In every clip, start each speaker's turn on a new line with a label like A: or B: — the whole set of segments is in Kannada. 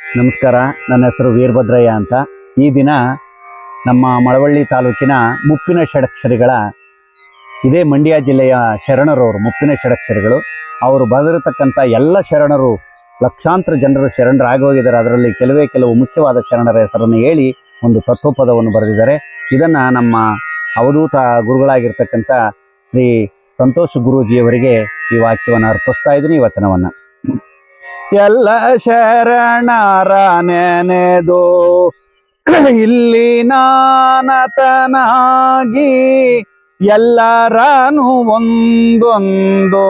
A: ನಮಸ್ಕಾರ, ನನ್ನ ಹೆಸರು ವೀರಭದ್ರಯ್ಯ ಅಂತ. ಈ ದಿನ ನಮ್ಮ ಮಳವಳ್ಳಿ ತಾಲೂಕಿನ ಮುಪ್ಪಿನ ಷಡಕ್ಷರಿಗಳ, ಇದೇ ಮಂಡ್ಯ ಜಿಲ್ಲೆಯ ಶರಣರವರು, ಮುಪ್ಪಿನ ಷಡಕ್ಷರಿಗಳು, ಅವರು ಬರೆದಿರತಕ್ಕಂಥ ಎಲ್ಲ ಶರಣರು, ಲಕ್ಷಾಂತರ ಜನರು ಶರಣರಾಗಿ ಹೋಗಿದ್ದಾರೆ. ಅದರಲ್ಲಿ ಕೆಲವೇ ಕೆಲವು ಮುಖ್ಯವಾದ ಶರಣರ ಹೆಸರನ್ನು ಹೇಳಿ ಒಂದು ತತ್ವಪದವನ್ನು ಬರೆದಿದ್ದಾರೆ. ಇದನ್ನು ನಮ್ಮ ಅವಧೂತ ಗುರುಗಳಾಗಿರ್ತಕ್ಕಂಥ ಶ್ರೀ ಸಂತೋಷ್ ಗುರೂಜಿಯವರಿಗೆ ಈ ವಾಕ್ಯವನ್ನು ಅರ್ಪಿಸ್ತಾ ಇದ್ದೀನಿ ಈ ವಚನವನ್ನು. ಎಲ್ಲ ಶರಣರ ನೆನೆದು ಇಲ್ಲಿ ನಾನತನಾಗಿ ಎಲ್ಲರನು ಒಂದೊಂದು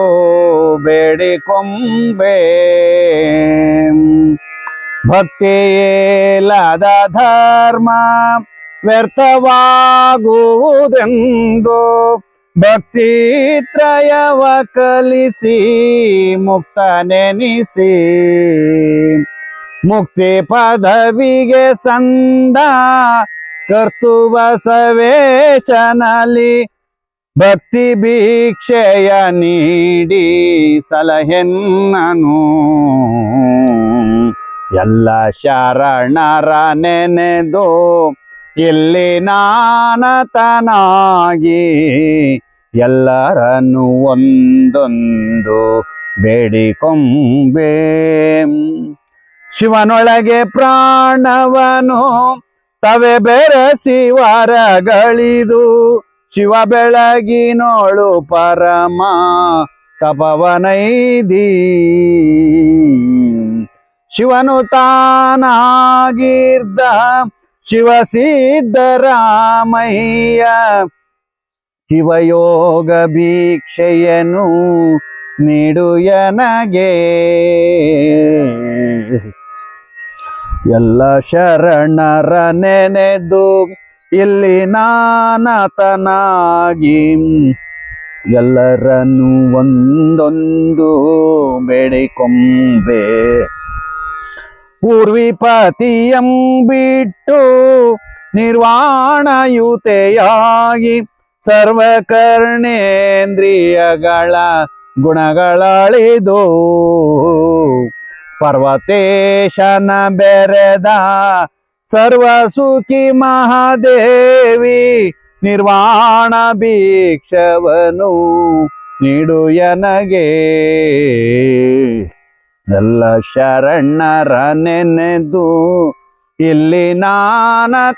A: ಬೇಡಿಕೊಂಬೆ. ಭಕ್ತಿಯೇಲದ ಧರ್ಮ ವ್ಯರ್ಥವಾಗುವುದೆಂದು ಭಕ್ತಿ ತ್ರಯವ ಕಲಿಸಿ ಮುಕ್ತ ನೆನಿಸಿ ಮುಕ್ತಿ ಪದವಿಗೆ ಸಂದ, ಕರ್ತುವ ಸವೇಶನಲಿ ಭಕ್ತಿ ಭೀಕ್ಷೆಯ ನೀಡಿ ಸಲಹೆನ್ನನು. ಎಲ್ಲ ಶರಣರ ನೆನೆದು, ಇಲ್ಲಿ ನಾನತನಾಗಿ ಎಲ್ಲರನ್ನು ಒಂದೊಂದು ಬೇಡಿಕೊಂಬೆ. ಶಿವನೊಳಗೆ ಪ್ರಾಣವನು, ತವೆ ಬೆರೆಸಿ ವರಗಳಿದು. ಶಿವ ಬೆಳಗಿನೋಳು ಪರಮ, ತಪವನೈದಿ. ಶಿವನು ತಾನಾಗಿರ್ದ ಶಿವ ಸಿದ್ದರಾಮಯ್ಯ ಶಿವಯೋಗ ಭೀಕ್ಷೆಯನು ನೀಡುಯನಗೆ. ಎಲ್ಲ ಶರಣರ ನೆನೆದು ಇಲ್ಲಿ ನಾನತನಾಗಿ. ಎಲ್ಲರನ್ನು ಒಂದೊಂದು ಬೇಡಿಕೊಂಬೆ. ಪೂರ್ವಿಪತಿಯಂಬಿಟ್ಟು ನಿರ್ವಾಣಯುತೆಯಾಗಿ ಸರ್ವಕರ್ಣೇಂದ್ರಿಯಗಳ ಗುಣಗಳಳಿದು ಪರ್ವತೇಶನ ಬೆರೆದ ಸರ್ವಸುಖಿ ಮಹಾದೇವಿ ನಿರ್ವಾಣ ಭಿಕ್ಷವನು ನೀಡು ಎನಗೆ. ಎಲ್ಲ ಶರಣರ ನೆನೆದು ಇಲ್ಲಿ ನಾನತನಾಗಿ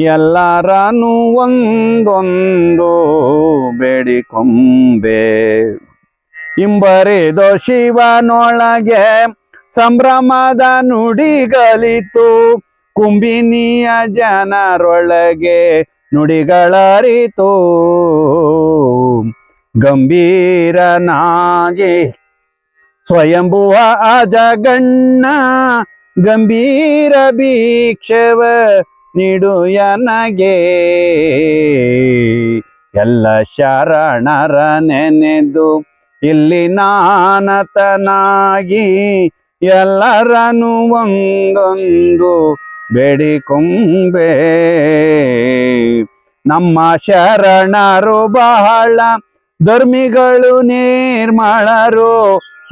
A: ಎಲ್ಲರನು ಒಂದೊಂದು ಬೇಡಿಕೊಂಬೆ. ಇಂಬರಿದು ಶಿವನೊಳಗೆ ಸಂಭ್ರಮದ ನುಡಿಗಲಿತು. ಕುಂಬಿನಿಯ ಜನರೊಳಗೆ ನುಡಿಗಳರಿತು. ಗಂಭೀರನಾಗಿ ಸ್ವಯಂಭುವ ಅಜಗಣ್ಣ, ಗಂಭೀರ ಭಿಕ್ಷವ ನೀಡು ಯನಗೆ ಎಲ್ಲ ಶರಣರ ನೆನೆದು ಇಲ್ಲಿ ನಾನತನಾಗಿ ಎಲ್ಲರನು ಒಂದೊಂದು ಬೇಡಿಕೊಂಬೆ. ನಮ್ಮ ಶರಣರು ಬಹಳ ಧರ್ಮಿಗಳು, ನಿರ್ಮಳರು,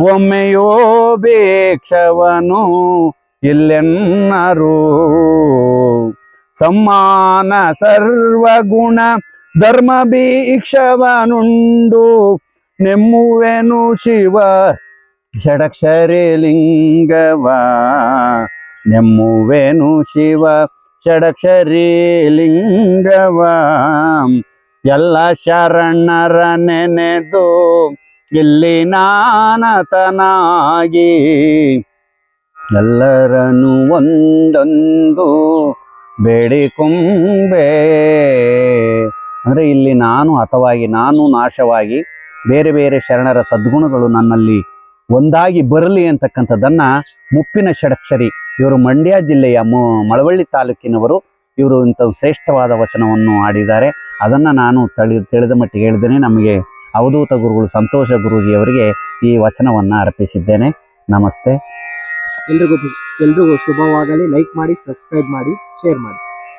A: ಒಮ್ಮೆಯೋ ಭಿಕ್ಷವನು ಇಲ್ಲೆನ್ನರು. ಸಮ್ಮಾನ ಸರ್ವಗುಣ ಧರ್ಮ ಭೀಕ್ಷವನುಂಡು ನೆಮ್ಮುವೆನು ಶಿವ ಷಡಕ್ಷರಿ ಲಿಂಗವ. ನೆಮ್ಮುವೆನು ಶಿವ ಷಡಕ್ಷರಿ ಲಿಂಗವ. ಎಲ್ಲ ಶರಣರ ನೆನೆದು ಇಲ್ಲಿ ನಾನತನಾಗಿ ಎಲ್ಲರನ್ನು ಒಂದೊಂದು ಬೇಡಿಕೊಂಬೆ ಅಂದರೆ ಇಲ್ಲಿ ನಾನು ಹತವಾಗಿ, ನಾನು ನಾಶವಾಗಿ, ಬೇರೆ ಬೇರೆ ಶರಣರ ಸದ್ಗುಣಗಳು ನನ್ನಲ್ಲಿ ಒಂದಾಗಿ ಬರಲಿ ಅಂತಕ್ಕಂಥದ್ದನ್ನು ಮುಪ್ಪಿನ ಷಡಕ್ಷರಿ, ಇವರು ಮಂಡ್ಯ ಜಿಲ್ಲೆಯ ಮು, ಮಳವಳ್ಳಿ ತಾಲೂಕಿನವರು ಇವರು ಇಂಥ ಶ್ರೇಷ್ಠವಾದ ವಚನವನ್ನು ಆಡಿದ್ದಾರೆ ಅದನ್ನು ನಾನು ತಳಿ, ತಿಳಿದ ಮಟ್ಟಿಗೆ ಹೇಳಿದ್ದೇನೆ. ನಮಗೆ ಅವಧೂತ ಗುರುಗಳು ಸಂತೋಷ ಗುರೂಜಿಯವರಿಗೆ ಈ ವಚನವನ್ನು ಅರ್ಪಿಸಿದ್ದೇನೆ. ನಮಸ್ತೆ.
B: ಎಲ್ರಿಗೂ ಎಲ್ರಿಗೂ ಶುಭವಾಗಲಿ. ಲೈಕ್ ಮಾಡಿ ಸಬ್ಸ್ಕ್ರೈಬ್ ಮಾಡಿ ಶೇರ್ ಮಾಡಿ.